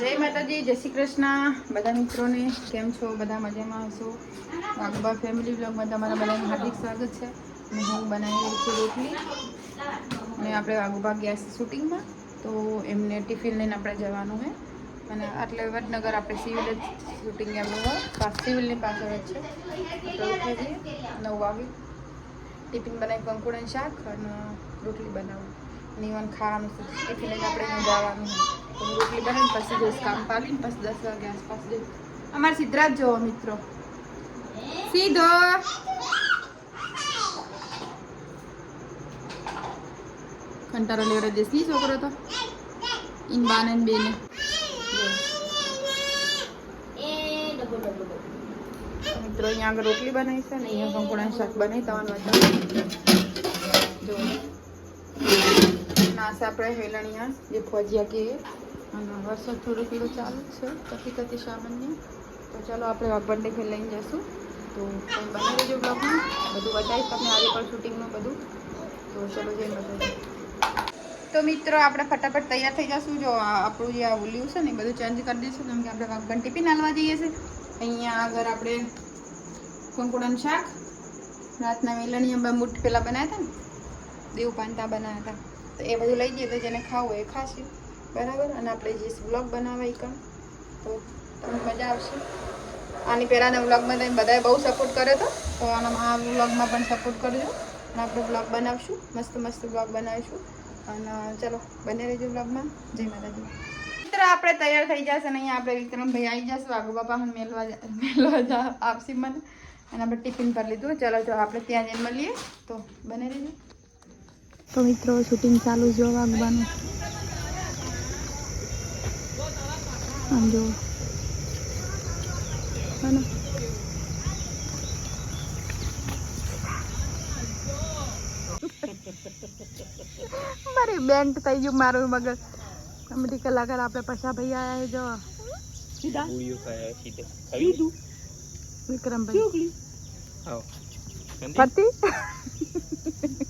જય માતાજી, જય શ્રી કૃષ્ણ. બધા મિત્રોને કેમ છો? બધા મજામાં હશો? વાઘબા ફેમિલી બ્લોગમાં તમારા બધાનું હાર્દિક સ્વાગત છે. અને હું બનાવી રહી છું રોટલી. અને આપણે વાઘબા ગયા શૂટિંગમાં, તો એમને ટિફિન લઈને આપણે જવાનું છે. અને આટલે વડનગર આપણે સિવિલ જ શૂટિંગ એમનું હોય. સિવિલની પાછળ જ છે. નવ વાગે. ટિફિન બનાવી કંકુડન શાક અને રોટલી બનાવું. નીવન ખાવાનું છે ટિફિન લઈને આપણે અહીંયા જવાનું છે તો હું રોટલી બનાવીને પછી જઈશ કામ પાડીને પછી દસ વાગે આસપાસ જઈશ અમારે સિદ્ધરાજ જોવો મિત્રો સીધો કંટારો લેવડે દેશની છોકરો તો ઇન બાને ને બેને તો મિત્રો અહીંયા આગળ રોટલી બનાવી છે ને અહીંયા કંકુડાનું શાક બનાવી તવાનું જો નાસ આપણે હેલણિયા, જે ફોજિયા કે, અને વરસાદ થોડો થોડો ચાલુ છે કતી કતી સામાન્ય. તો ચાલો આપણે વાપરને ઘેર લઈને જઈશું. તો તમે બની રહેજો બ્લોગમાં. બધું બતાવીશ તમને આજે પણ શૂટિંગનું બધું. તો ચલો જઈને બતાવીએ. તો મિત્રો, આપણે ફટાફટ તૈયાર થઈ જશું. જો આપણું જે આ ઉલ્યું છે ને, એ બધું ચેન્જ કરી દઈશું. કેમ કે આપણે વાઘબન ટિફિન હાલવા જઈએ છીએ. અહીંયા આગળ આપણે કંકુડાનું શાક, રાતના વેલણીયા મુઠ પેલા બનાવ્યા હતા ને, દેવ પાંતા બનાવ્યા હતા. તો એ બધું લઈ જઈએ તો જેને ખાવું એ ખાશે. બરાબર? અને આપણે જે વ્લોગ બનાવાય કામ. તો તમને મજા આવશે. આની પહેલાંના વ્લોગમાં તમે બધાએ બહુ સપોર્ટ કર્યો હતો તો આના આ વ્લોગમાં પણ સપોર્ટ કરજો. અને આપણે વ્લોગ બનાવશું. મસ્ત મસ્ત વ્લોગ બનાવીશું. અને ચલો બને રહેજો વ્લોગમાં જય માતાજી. મિત્ર, આપણે તૈયાર થઈ જશે અને અહીંયા આપણે વિક્રમભાઈ આવી જશે. વાઘુ બાપા મને મેલવા જા- જા આપશે મને. અને આપણે ટિફિન પર લીધું. ચલો તો આપણે ત્યાં જઈને મળીએ. તો બને રહેજો. તો મિત્રો શૂટિંગ ચાલુ જો વાગવાનું આમ જો મારી બેન્ટ થઈ ગયું મારું મગજ. કોમેડી કલાકાર આપણે પછા ભાઈ આયા જો વિક્રમભાઈ.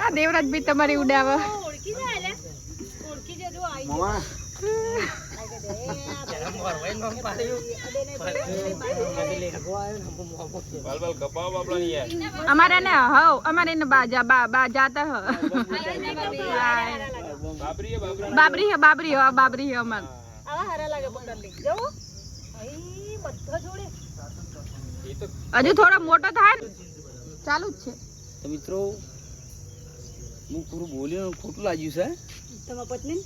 આ દેવરાજ ભાઈ તમારી ઉડાવે. અમારે ને હવ અમારે ને બાજા બા બા જાતા હ. બાબરી હે બાબરી હે બાબરી હે અમાર. હજુ થોડો મોટો થાય ને. ચાલુ જ છે. તો મિત્રો હું પૂરું બોલ્યો ખોટું લાગ્યું છે તમારા પત્ની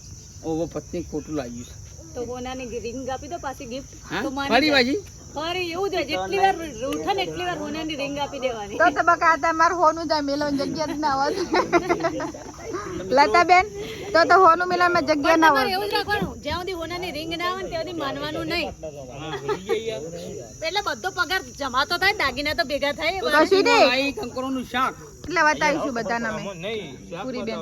ઓહો પત્ની ખોટું લાગ્યું છે. તો હોનાની રિંગ આપી દો પાછી ગિફ્ટ તો મારી ફરી. બાજી અરે એવું જ જેટલી વાર ઉઠે ને એટલી વાર હોનાની રિંગ આપી દેવાની. તો તો બકા આ તમારે હોનું જાય મેલવાની જગ્યા જ ના હોત. લતા બેન તો તો હોનું મેલવામાં જગ્યા ના હોય. એવું જ રાખવાનું જ્યાં સુધી હોનાની રિંગ ના આવે ત્યાં સુધી માનવાનું નહીં. એટલે બધો પગાર જમા તો થાય દાગીના તો ભેગા થાય. કશું નહીં. કંકોરોનું શાક. એટલે બતાવીશું બધાને અમે. પૂરી બેન.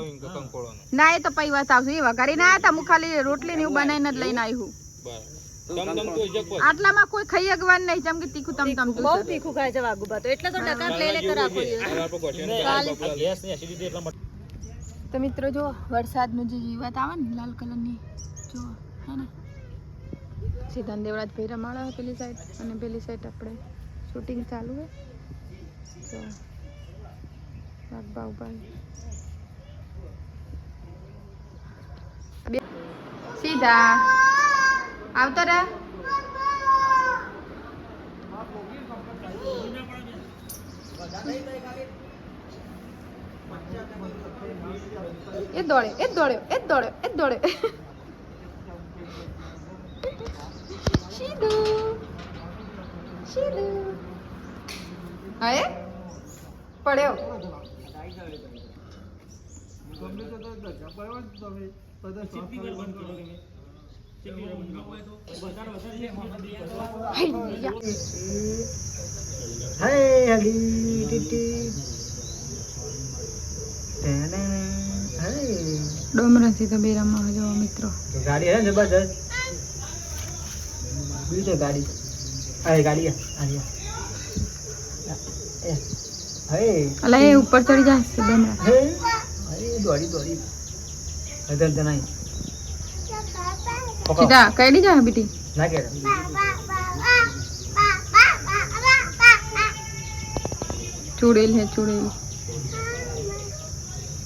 ના એ તો પૈ વાત આવશે. એ વઘારી ના હતા. હું ખાલી રોટલી ને એવું બનાવીને જ લઈને આવ્યું આટલામાં કોઈ ખાઈ અગવાન નહીં. જેમ કે તીખું તમ તમ બહુ તીખું ખાય છે વાગુબા તો. એટલે તો ડકાર લઈ લે કરે દિવસ. તો મિત્રો જો વરસાદનું જે જીવાત આવે ને, લાલ કલરની, જો, હે ને? સીધા દેવરાજ ભાઈ માળા હોય પેલી સાઈડ અને પેલી સાઈડ આપણે શૂટિંગ ચાલુ હોય. તો વાઘબા ઊભા સીધા. આવતો રે એ દોડે એ દોડે એ દોડે એ દોડે. શીદુ શીદુ હા પડ્યો. હે હલી, ટીટી. ડોમરથી તો બે રમવા જો મિત્રો ગાડી હે જબરજસ્ત બીજો ગાડી અરે ગાડી અલા એ ચડી જાય છે પકડો. સીધા જાય બીટી લાગે રે. ચૂડેલ હે ચૂડેલ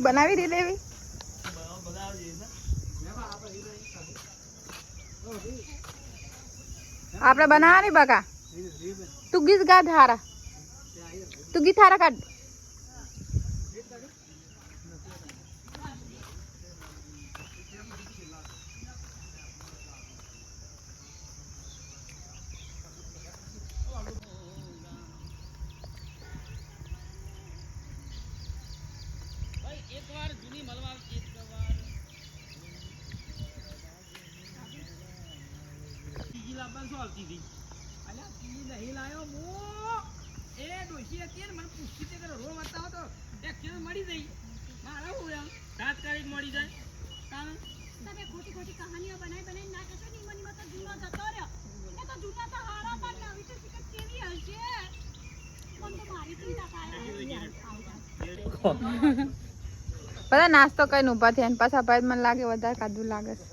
બનાવી દે દેવી આપણે બનાવવાની બકા? તું ગીત ગાઢ હારા તું ગીત હારા કાઢ. એકવાર જૂની મલવા એકવાર ત્રીજી લાવવાનું શું આવતી હતી? અલ્યા ત્રીજી નહીં લાવ્યો મો. એ ડોશી હતી મને પૂછતી હતી કે રોડ મળી ગઈ મારા હું એમ? મળી જાય. કારણ તમે ખોટી ખોટી કહાનીઓ બનાવી બનાવી ના ની મનમાં તો તો જૂના તો હારા તો ટિકિટ કેવી હશે? મને તો મારી ચિંતા થાય. બધા નાસ્તો કઈને ઊભા થયા અને પાછા ભાઈ મને લાગે વધારે કાદું લાગે છે.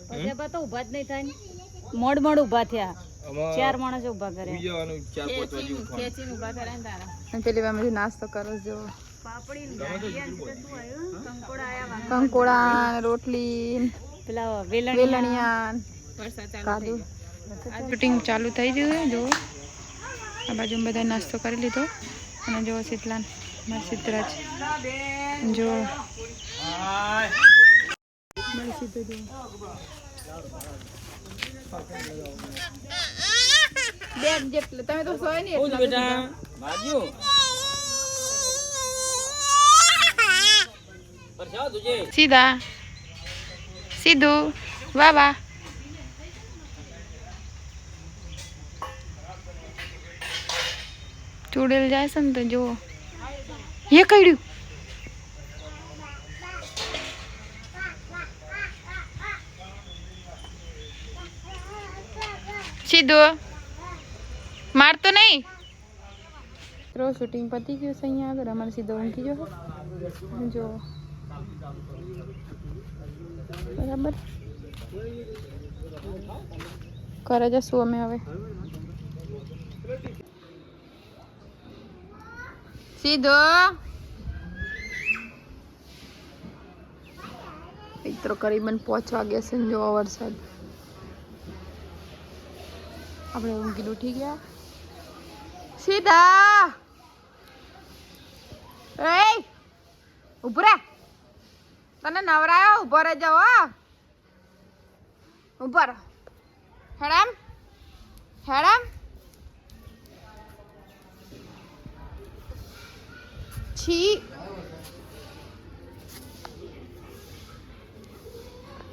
તો ઊભા જ નહીં થાય. મોડ મોડ ઊભા થયા. ચાર માણસ ઊભા કર્યા. પેલી વાર નાસ્તો કરો જો? કંકોડા આયા વાં. કંકોડા ને રોટલી પેલા વેલણિયા. શૂટિંગ ચાલુ. થઈ ગયું જો આ બાજુ બધા નાસ્તો કરી લીધો. અને જો શીતલાન. જો. બેન જેટલે તમે તો સોય એટલા તુજે સીધા. સીધું. વાહ વાહ. ચૂડેલ જાય છે ને તો જુઓ. એ કડ્યું સીધો મારતો નહીં? મિત્રો શૂટિંગ પતી ગયું છે અહીંયા આગળ. અમારે સીધો ઊંઘી ગયો જો. બરાબર. કરે જશું અમે હવે. સીધો મિત્રો કરીબન પહોંચવા ગયા છે જો વરસાદ. આપણે ઊંઘી ઉઠી ગયા. સીધા! એ ઊભો રે. તને નવરાયો? ઊભો રહે જાઓ હો. ઊભો રહો. હેડમ. હેડમ. 起